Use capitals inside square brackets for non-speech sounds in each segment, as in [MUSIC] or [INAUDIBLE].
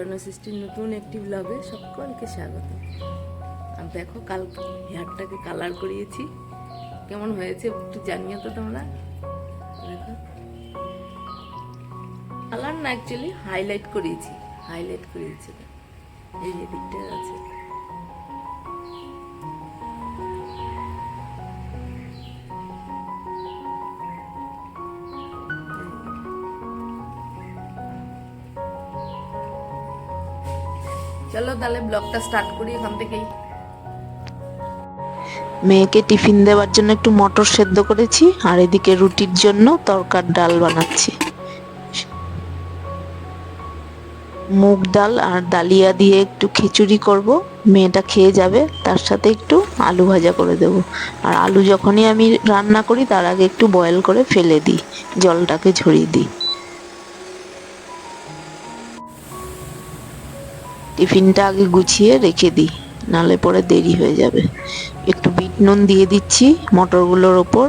স্বর্ণ সৃষ্টির নতুন একটি ব্লগে সকলকে স্বাগত। আর দেখো, কাল হেয়ারটাকে কালার করিয়েছি। কেমন হয়েছে একটু জানিও তো তোমরা। দেখো। কালার না অ্যাকচুয়ালি হাইলাইট করিয়েছি। হাইলাইট করিয়েছি। এই যে দিকটা আছে। তাহলে ব্লগটা স্টার্ট করি এখান থেকেই। মেয়েকে টিফিন দেওয়ার জন্য একটু মটর সেদ্ধ করেছি, আর এদিকে রুটির জন্য তরকার ডাল বানাচ্ছি। মুগ ডাল আর ডালিয়া দিয়ে একটু খিচুড়ি করব, মেয়েটা খেয়ে যাবে, তার সাথে একটু আলু ভাজা করে দেব। আর আলু যখনই আমি রান্না করি, তার আগে একটু বয়েল করে ফেলে দিই, জলটাকে ঝরিয়ে দিই। টিফিনটা আগে গুছিয়ে রেখে দিই, নালে পরে দেরি হয়ে যাবে। একটু বিট নুন দিয়ে দিচ্ছি মটরগুলোর ওপর,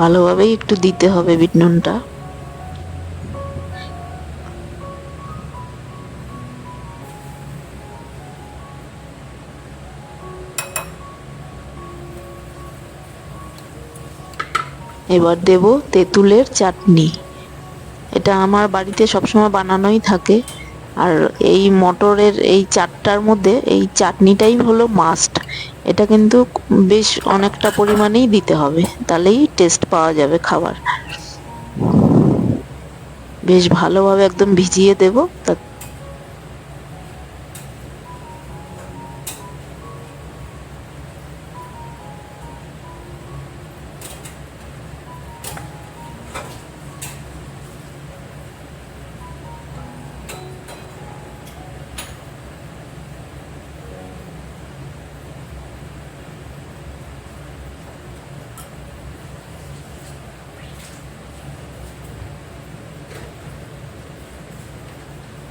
ভালোভাবেই একটু দিতে হবে বিট নুনটা। এবার দেব তেঁতুলের চাটনি। এটা আমার বাড়িতে সবসময় বানানোই থাকে। আর এই মটরের এই চাটটার মধ্যে এই চাটনিটাই হলো মাস্ট এটা কিন্তু বেশ অনেকটা পরিমাণেই দিতে হবে, তাহলেই টেস্ট পাওয়া যাবে খাবার। বেশ ভালোভাবে একদম ভিজিয়ে দেব তা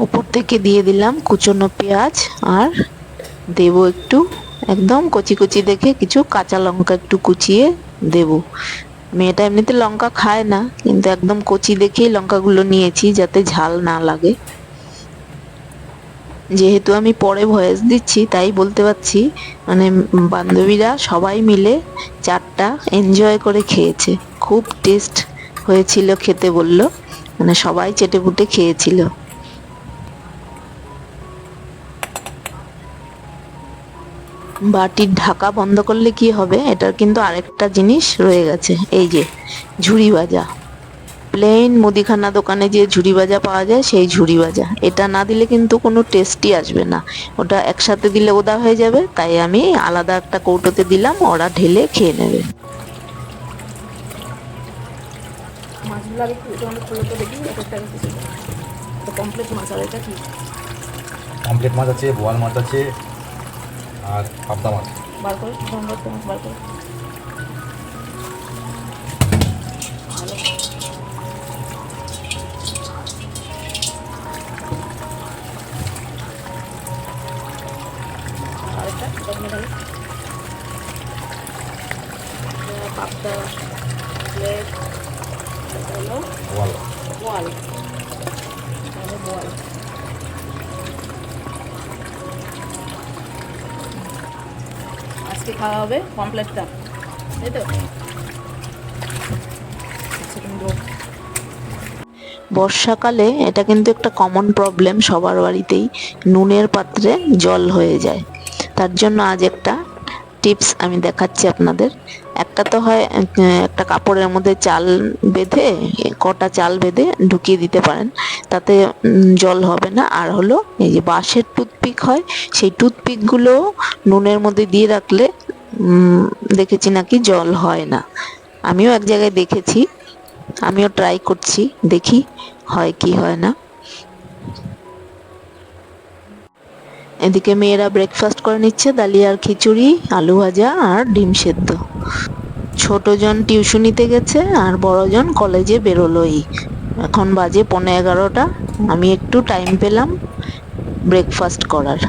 উপর থেকে দিয়ে দিলাম কুচনো পেঁয়াজ আর দেব একটু, একদম কচি কচি দেখে কিছু কাঁচা লঙ্কা একটু কুচিয়ে দেব। মেয়েটা এমনিতে লঙ্কা খায় না, কিন্তু একদম কচি দেখেই লঙ্কাগুলো নিয়েছি যাতে ঝাল না লাগে। যেহেতু আমি পরে ভয়েস দিচ্ছি, তাই বলতে পারছি মানে বান্ধবীরা সবাই মিলে চারটা এনজয় করে খেয়েছে। খুব টেস্ট হয়েছিল খেতে বলল মানে সবাই চেটে চেটেপুটে খেয়েছিল। বাটির ঢাকা বন্ধ করলে কি হবে? এটার কিন্তু আরেকটা জিনিস রয়ে গেছে। এই যে ঝুড়ি ভাজা। প্লেন মুদিখানা দোকানে যে ঝুড়ি ভাজা পাওয়া যায় সেই ঝুড়ি ভাজা। এটা না দিলে কিন্তু কোনো টেস্টই আসবে না। ওটা একসাথে দিলে ওদা হয়ে যাবে তাই আমি আলাদা একটা কৌটোতে দিলাম ওরা ঢেলে খেয়ে নেবে। মাছগুলো আগে খুলে তো দেখি এক একটা কিছু তো কমপ্লিট মাছ আর এটা কি? পমপ্লেট মাছ আছে বোয়াল মাছ আছে। আর পাবদা মাছ বার করে বার করে। খাওয়া হবে কমপ্লেটটা তাই তো। বর্ষাকালে এটা কিন্তু একটা কমন প্রবলেম সবার বাড়িতেই, নুনের পাত্রে জল হয়ে যায়। তার জন্য আজ একটা টিপস আমি দেখাচ্ছি আপনাদের। একটা তো হয় একটা কাপড়ের মধ্যে চাল বেঁধে, কটা চাল বেঁধে ঢুকিয়ে দিতে পারেন। তাতে জল হবে না। আর হলো, এই যে বাঁশের টুথপিক হয়, সেই টুথপিকগুলো নুনের মধ্যে দিয়ে রাখলে দেখেছি নাকি জল হয় না। আমিও এক জায়গায় দেখেছি, আমিও ট্রাই করছি, দেখি হয় কি হয় না। এদিকে মেয়েরা ব্রেকফাস্ট করে নিচ্ছে ডালিয়ার খিচুড়ি, আলু ভাজা আর ডিম সেদ্ধ। ছোটজন টিউশনিতে গেছে আর বড়জন কলেজে বেরোলোই। এখন বাজে পৌনে এগারোটা, আমি একটু টাইম পেলাম ব্রেকফাস্ট করার।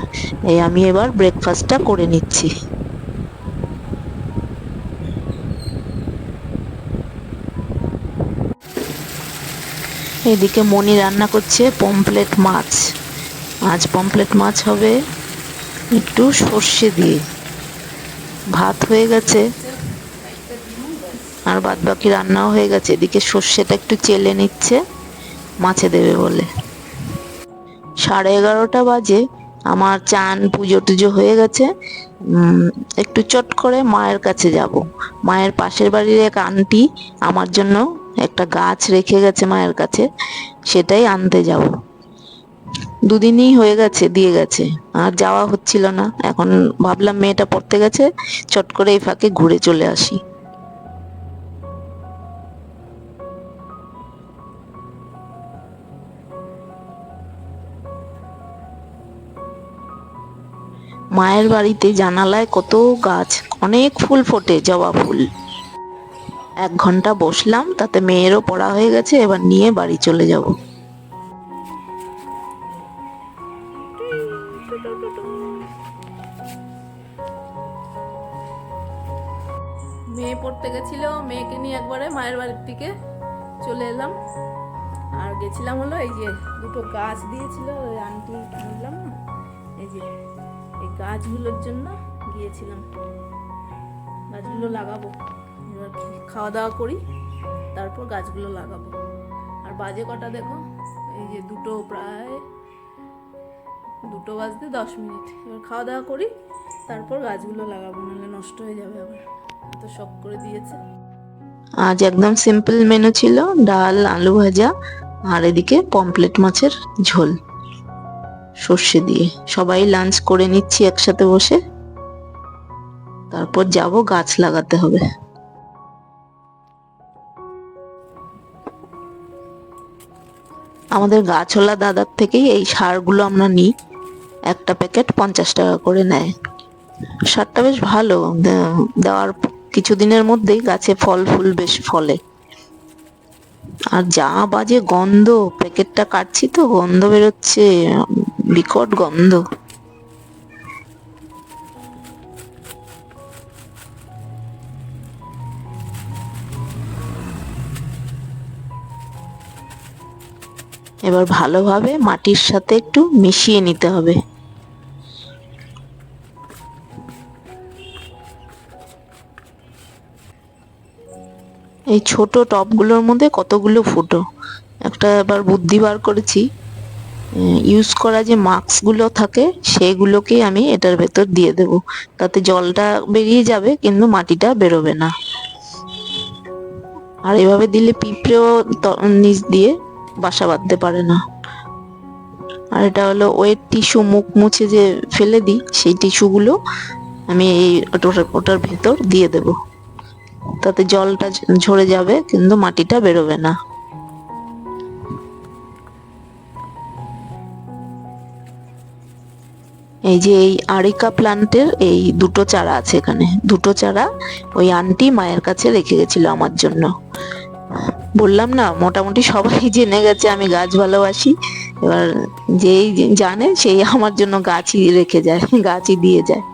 এই আমি এবার ব্রেকফাস্টটা করে নিচ্ছি। এদিকে মনি রান্না করছে পমপ্লেট মাছ। আজ পমপ্লেট মাছ হবে একটু সর্ষে দিয়ে। ভাত হয়ে গেছে। আর বাদ বাকি রান্নাও হয়ে গেছে। এদিকে সর্ষেটা একটু চেলে নিচ্ছে, মাছে দেবে বলে। সাড়ে এগারোটা বাজে। আমার চান পুজো টুজো হয়ে গেছে। একটু চট করে মায়ের কাছে যাব। মায়ের পাশের বাড়ির এক আন্টি আমার জন্য একটা গাছ রেখে গেছে মায়ের কাছে, সেটাই আনতে যাব। দুদিনই হয়ে গেছে, দিয়ে গেছে। আর যাওয়া হচ্ছিল না। এখন ভাবলাম মেয়েটা পড়তে গেছে, চট করে এই ফাঁকে ঘুরে চলে আসি। মায়ের বাড়িতে জানালায় কত গাছ, অনেক ফুল ফোটে জবা ফুল। এক ঘণ্টা বসলাম, তাতে মেয়েরও পড়া হয়ে গেছে, এবার নিয়ে বাড়ি চলে যাব। মেয়ে পড়তে গেছিল, মেয়েকে নিয়ে একবারে মায়ের বাড়ির থেকে চলে এলাম। আর গেছিলাম হলো এই যে দুটো গাছ দিয়েছিল, ওই আন্টি না এই যে এই গাছগুলোর জন্য গিয়েছিলাম। গাছগুলো লাগাবো। এবার খাওয়া দাওয়া করি, তারপর গাছগুলো লাগাবো। আর বাজে কটা দেখো? এই যে দুটো প্রায় দুটো বাজতে দশ মিনিট। এবার খাওয়া দাওয়া করি, তারপর গাছগুলো লাগাবো, নাহলে নষ্ট হয়ে যাবে আবার। এত শখ করে দিয়েছে। আজ একদম সিম্পল মেনু ছিল, ডাল, আলু ভাজা, আর এদিকে পমপ্লেট মাছের ঝোল। সর্ষে দিয়ে। সবাই লাঞ্চ করে নিচ্ছি একসাথে বসে। তারপর যাব গাছ লাগাতে হবে। আমাদের গাছওয়ালা দাদার থেকেই এই সারগুলো আমরা নিই। একটা প্যাকেট পঞ্চাশ টাকা করে নেয়। সারটা বেশ ভালো। দেওয়ার কিছুদিনের মধ্যেই গাছে ফল, ফুল বেশ ফলে। আর যা বাজে গন্ধ, প্যাকেটটা কাটছি তো, গন্ধ বেরোচ্ছে। বিকট গন্ধ। এবার ভালোভাবে মাটির সাথে একটু মিশিয়ে নিতে হবে। এই ছোট টবগুলোর মধ্যে কতগুলো ফুটো? একটা এবার বুদ্ধি বার করেছি। ইউজ করা যে মাস্কগুলো থাকে সেগুলোকেই আমি এটার ভেতর দিয়ে দেব। তাতে জলটা বেরিয়ে যাবে, কিন্তু মাটিটা বেরোবে না। আর এভাবে দিলে পিঁপড়েও নিচ দিয়ে বাসা বাঁধতে পারে না। আর এটা হলো ওয়েট টিস্যু মুখ মুছে যে ফেলে দিই, সেই টিস্যুগুলো আমি এই ওটার ভেতর দিয়ে দেবো। তাতে জলটা ঝরে যাবে, কিন্তু মাটিটা বেরোবে না। এই যে এই আরিকা প্লান্টের এই দুটো চারা আছে এখানে। দুটো চারা ওই আন্টি মায়ের কাছে রেখে গেছিল আমার জন্য। বললাম না, মোটামুটি সবাই [LAUGHS] জেনে গেছে আমি গাছ ভালোবাসি। এবার যেই জানে সেই আমার জন্য গাছই রেখে যায়, গাছই দিয়ে যায়।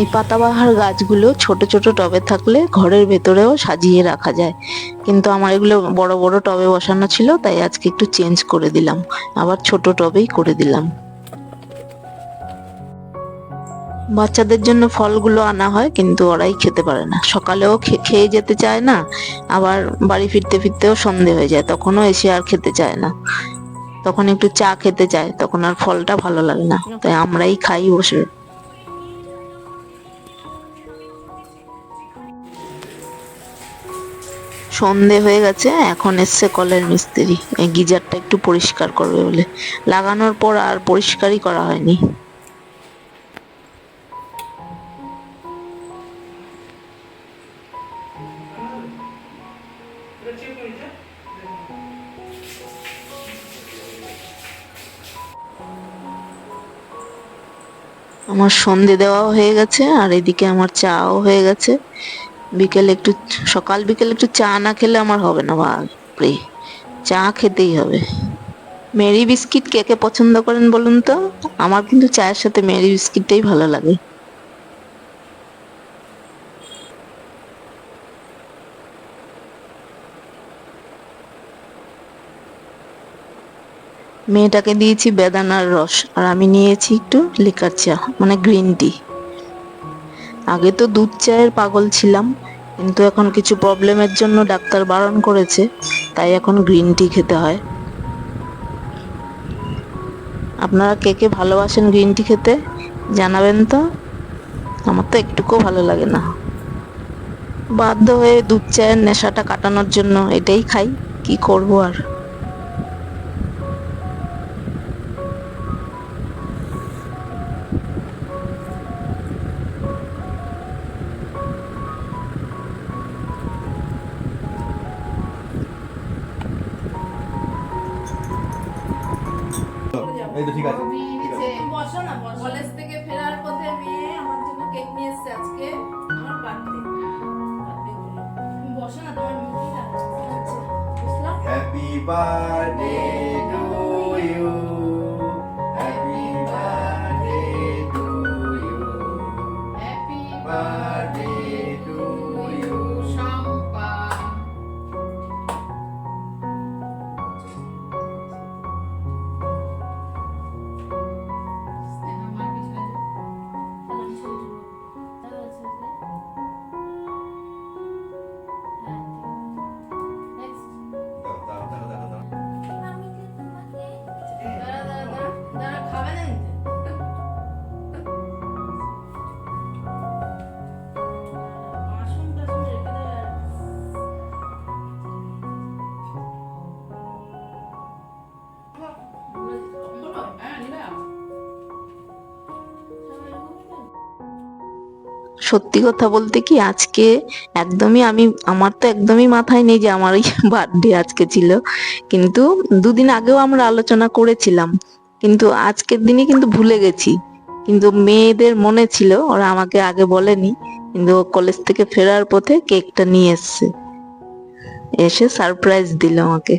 এই পাতাবাহার গাছগুলো ছোট ছোট টবে থাকলে ঘরের ভেতরেও সাজিয়ে রাখা যায়। কিন্তু আমার এগুলো বড় বড় টবে বসানো ছিল, তাই আজকে একটু চেঞ্জ করে দিলাম। আবার ছোট টবেই করে দিলাম। বাচ্চাদের জন্য ফলগুলো আনা হয়, কিন্তু ওরাই খেতে পারে না। সকালেও খেয়ে যেতে চায় না, আবার বাড়ি ফিরতে ফিরতেও সন্ধে হয়ে যায়, তখনও এসে আর খেতে চায় না। তখন একটু চা খেতে চায়, তখন আর ফলটা ভালো লাগে না। তাই আমরাই খাই বসে সন্ধে হয়ে গেছে, এখন এসছে কলের মিস্ত্রি। গিজারটা একটু পরিষ্কার করবে বলে। লাগানোর পর আর পরিষ্কারই করা হয়নি। আমার সন্ধে দেওয়াও হয়ে গেছে, আর এদিকে আমার চাও হয়ে গেছে। বিকেলে একটু, সকাল বিকেলে একটু চা না খেলে আমার হবে না বাপরে। চা খেতেই হবে। মেরি বিস্কিট কে কে পছন্দ করেন বলুন তো? আমার কিন্তু চায়ের সাথে মেরি বিস্কিটটাই ভালো লাগে। মেয়েটাকে দিয়েছি বেদানার রস, আর আমি নিয়েছি একটু লিকার চা মানে গ্রিন টি। আগে তো দুধ চায়ের পাগল ছিলাম, কিন্তু এখন কিছু প্রবলেমের জন্য ডাক্তার বারণ করেছে, তাই এখন গ্রিন টি খেতে হয়। আপনারা কে কে ভালোবাসেন গ্রিন টি খেতে, জানাবেন তো? আমার তো একটুকুও ভালো লাগে না। বাধ্য হয়ে দুধ চায়ের নেশাটা কাটানোর জন্য এটাই খাই, কি করব আর? এই তো ঠিক আছে বসো না কলেজ থেকে ফেরার পথে মেয়ে আমার জন্য কেক নিয়ে এসেছে আজকে আমার বার্থডে। বসো না তোমার আচ্ছা হ্যাপি বার্থডে টু সত্যি কথা বলতে কি আজকে একদমই আমি, আমার তো একদমই মাথায় নেই যে আমার ওই [LAUGHS] বার্থডে আজকে ছিল। কিন্তু দুদিন আগেও আমরা আলোচনা করেছিলাম। কিন্তু আজকের দিনে কিন্তু ভুলে গেছি। কিন্তু মেয়েদের মনে ছিল, ওরা আমাকে আগে বলেনি। কিন্তু কলেজ থেকে ফেরার পথে কেকটা নিয়ে এসছে। এসে সারপ্রাইজ দিল আমাকে।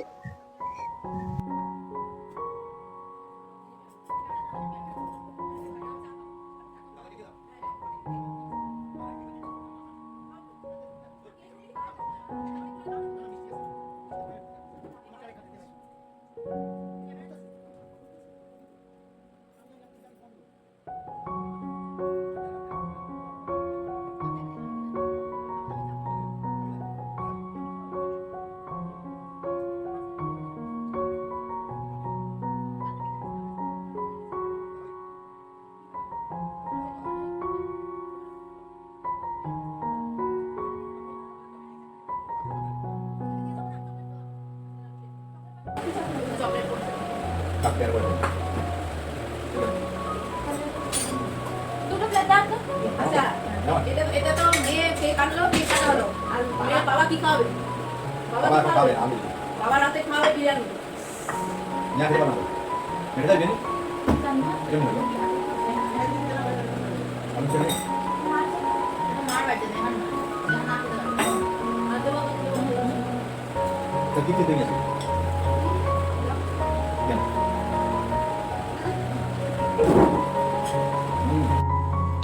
চলে কি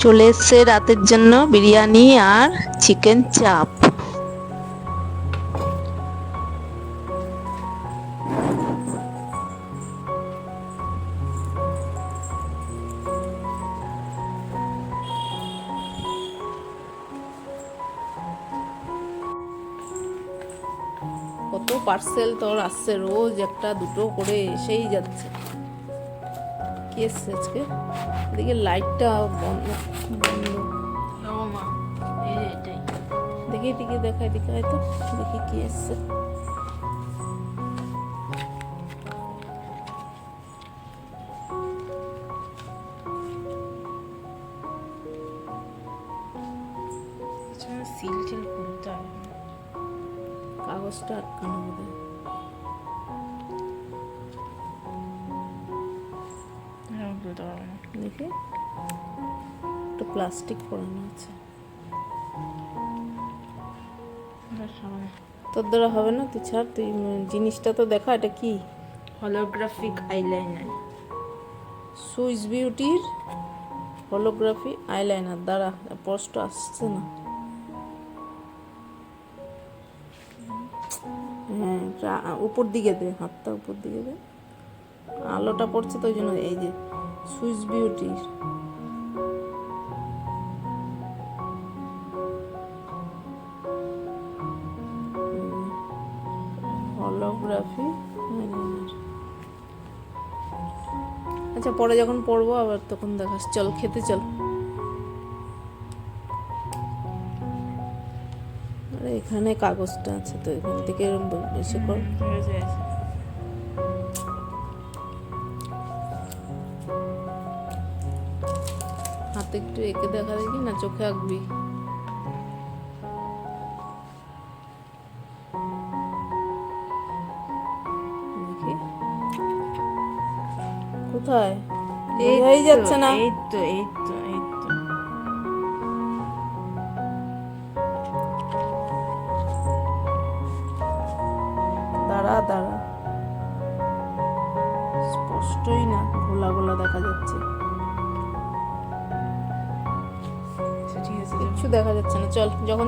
চলে এসছে রাতের জন্য বিরিয়ানি আর চিকেন চাপ। কত পার্সেল তোর আসছে রোজ একটা দুটো করে এসেই যাচ্ছে। কি এসছে আজকে? দেখি লাইটটা বন্ধ বন্ধ। দেখি এদিকে দেখাই দেখাই তো দেখি কি এসছে। খুলতে পারবে না দেখি। একটা প্লাস্টিক পরানো আছে। তোর দ্বারা হবে না তুই ছাড় তুই জিনিসটা তো দেখা এটা কি? হলোগ্রাফিক আইলাইনার সুইস বিউটির হোলোগ্রাফি আইলাইনার দ্বারা স্পষ্ট আসছে না। হ্যাঁ উপর দিকে দে হাতটা উপর দিকে দে। আলোটা পড়ছে তো ওই জন্য এই যে সুইস বিউটির হলোগ্রাফি আচ্ছা পরে যখন পড়ব আবার তখন দেখাস। চল, খেতে চল। এখানে কাগজটা আছে, তো এখান থেকে বেশি কর। এঁকে দেখা দেখি না চোখে আঁকবি। কোথায়? এই যাচ্ছে না। এই তো এই তো।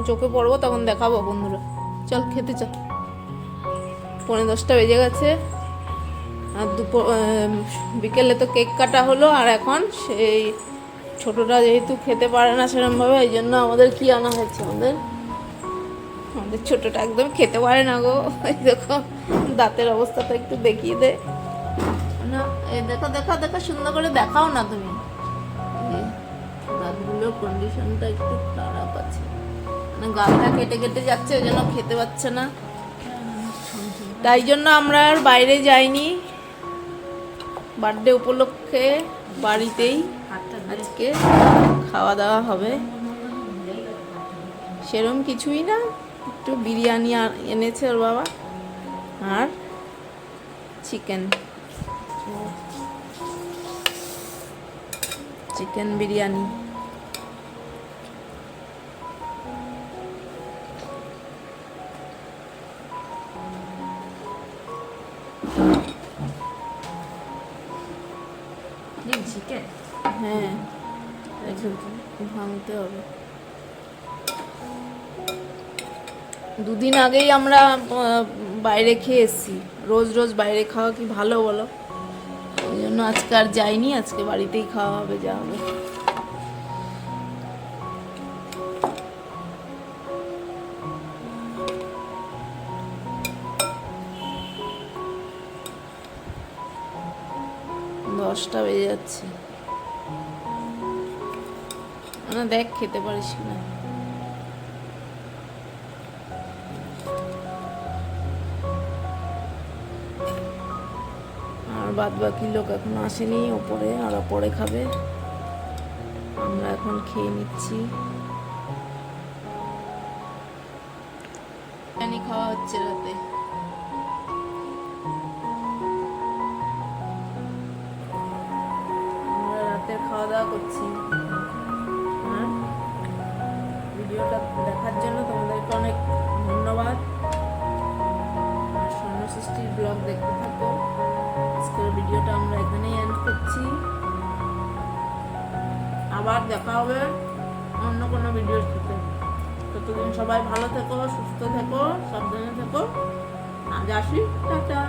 চোখে পড়ব তখন দেখাবো বন্ধুরা। চল খেতে চল। পৌনে দশটা বেজে গেছে। আর দুপুর বিকেলে তো কেক কাটা হলো আর এখন সেই ছোটটা যেহেতু খেতে পারে না সেরকমভাবে এই জন্য আমাদের কি আনা হয়েছে আমাদের? আমাদের ছোটটা একদম খেতে পারে না গো। এই দেখো দাঁতের অবস্থাটা একটু দেখিয়ে দে। না এই দেখো দেখো দেখো সুন্দর করে দেখাও না তুমি। দাঁতগুলোর কন্ডিশনটা একটু খারাপ আছে। গালটা কেটে কেটে যাচ্ছে, ওই জন্য খেতে পাচ্ছে না। তাই জন্য আমরা আর বাইরে যাইনি। বার্থডে উপলক্ষে বাড়িতেই আজকে খাওয়া দাওয়া হবে। সেরম কিছুই না, একটু বিরিয়ানি এনেছে ওর বাবা আর চিকেন। চিকেন বিরিয়ানি। ভাঙতে হবে। দুদিন আগেই আমরা বাইরে খেয়ে এসেছি। রোজ রোজ বাইরে খাওয়া কি ভালো বলো? ওই জন্য আজকে আর যাইনি, আজকে বাড়িতেই খাওয়া হবে, যা হবে। দশটা বেজে যাচ্ছে। না দেখ খেতে পারিস না। আর বাদ বাকি লোক এখন আসেনি ওপরে আর ওপরে খাবে। আমরা এখন খেয়ে নিচ্ছি। বিরিয়ানি খাওয়া হচ্ছে রাতে। আমরা রাতের খাওয়া দাওয়া করছি। আবার দেখা হবে অন্য কোনো ভিডিওর সাথে। ততদিন সবাই ভালো থেকো, সুস্থ থেকো, সাবধানে থেকো। আজ আসি, টাটা।